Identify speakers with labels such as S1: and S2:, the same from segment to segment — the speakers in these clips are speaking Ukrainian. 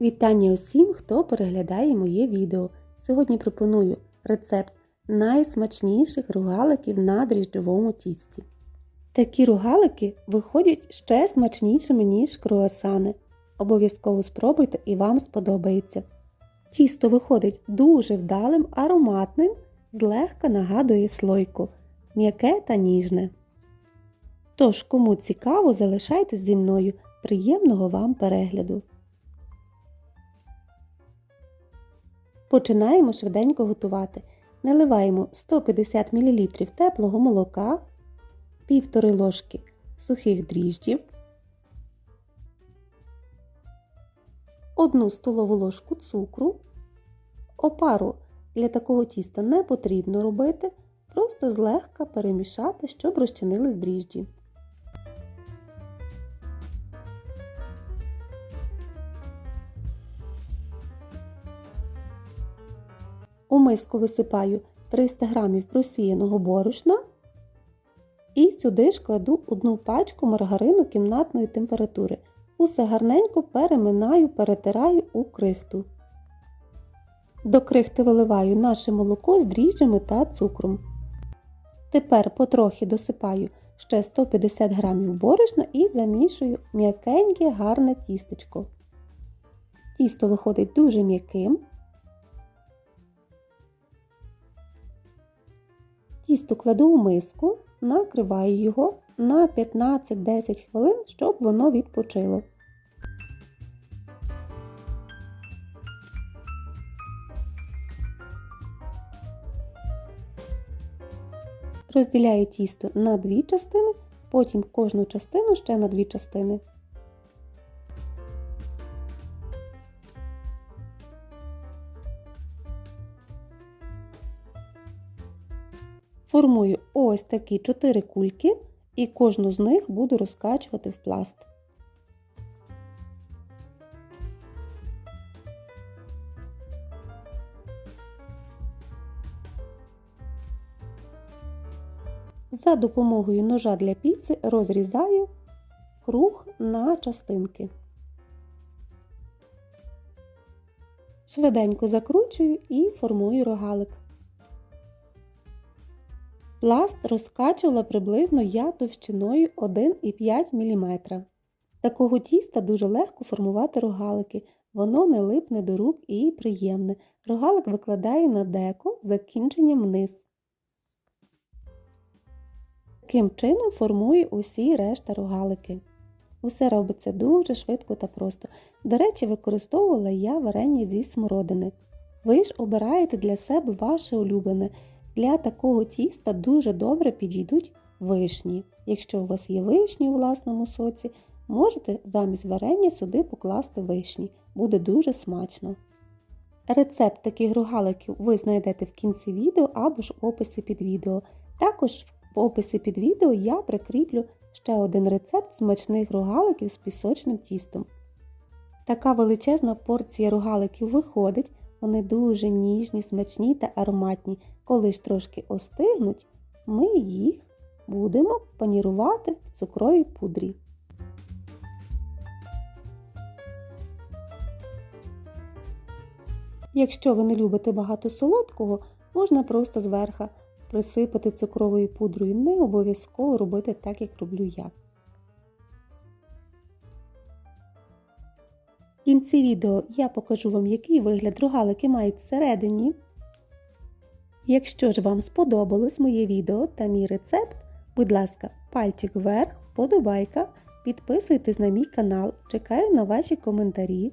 S1: Вітання усім, хто переглядає моє відео. Сьогодні пропоную рецепт найсмачніших рогаликів на дріжджовому тісті. Такі рогалики виходять ще смачнішими, ніж круасани. Обов'язково спробуйте і вам сподобається. Тісто виходить дуже вдалим, ароматним, злегка нагадує слойку, м'яке та ніжне. Тож, кому цікаво, залишайтесь зі мною. Приємного вам перегляду! Починаємо швиденько готувати. Наливаємо 150 мл теплого молока, 1,5 ложки сухих дріжджів, 1 столову ложку цукру. Опару для такого тіста не потрібно робити, просто злегка перемішати, щоб розчинились дріжджі. У миску висипаю 300 г просіяного борошна і сюди ж кладу одну пачку маргарину кімнатної температури. Усе гарненько переминаю, перетираю у крихту. До крихти виливаю наше молоко з дріжджами та цукром. Тепер потрохи досипаю ще 150 г борошна і замішую м'якеньке гарне тістечко. Тісто виходить дуже м'яким. Тісто кладу у миску, накриваю його на 15-10 хвилин, щоб воно відпочило. Розділяю тісто на дві частини, потім кожну частину ще на дві частини. Формую ось такі 4 кульки і кожну з них буду розкачувати в пласт. За допомогою ножа для піци розрізаю круг на частинки. Швиденько закручую і формую рогалик. Пласт розкачувала приблизно я товщиною 1,5 мм. Такого тіста дуже легко формувати рогалики, воно не липне до рук і приємне. Рогалик викладаю на деко закінченням вниз. Таким чином формую усі решта рогалики. Усе робиться дуже швидко та просто. До речі, використовувала я варення зі смородини. Ви ж обираєте для себе ваше улюблене. Для такого тіста дуже добре підійдуть вишні. Якщо у вас є вишні у власному соці, можете замість варення сюди покласти вишні. Буде дуже смачно. Рецепт таких рогаликів ви знайдете в кінці відео або ж в описі під відео. Також в описі під відео я прикріплю ще один рецепт смачних рогаликів з пісочним тістом. Така величезна порція рогаликів виходить. Вони дуже ніжні, смачні та ароматні. Коли ж трошки остигнуть, ми їх будемо панірувати в цукровій пудрі. Якщо ви не любите багато солодкого, можна просто зверха присипати цукровою пудрою. Не обов'язково робити так, як роблю я. В кінці відео я покажу вам, який вигляд рогалики мають всередині. Якщо ж вам сподобалось моє відео та мій рецепт, будь ласка, пальчик вверх, вподобайка, підписуйтесь на мій канал, чекаю на ваші коментарі.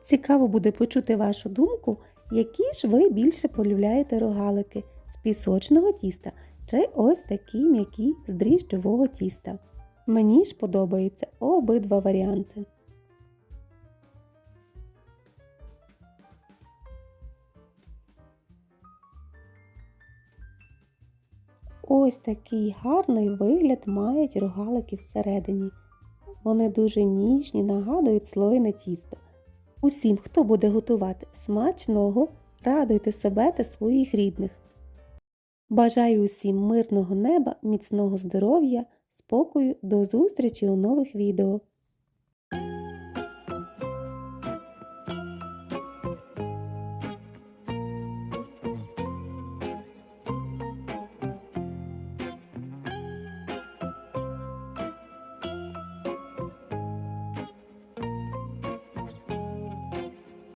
S1: Цікаво буде почути вашу думку, які ж ви більше полюбляєте рогалики з пісочного тіста чи ось такі м'які з дріжджового тіста. Мені ж подобаються обидва варіанти. Ось такий гарний вигляд мають рогалики всередині. Вони дуже ніжні, нагадують слоєне тісто. Усім, хто буде готувати смачного, радуйте себе та своїх рідних. Бажаю усім мирного неба, міцного здоров'я, спокою, до зустрічі у нових відео!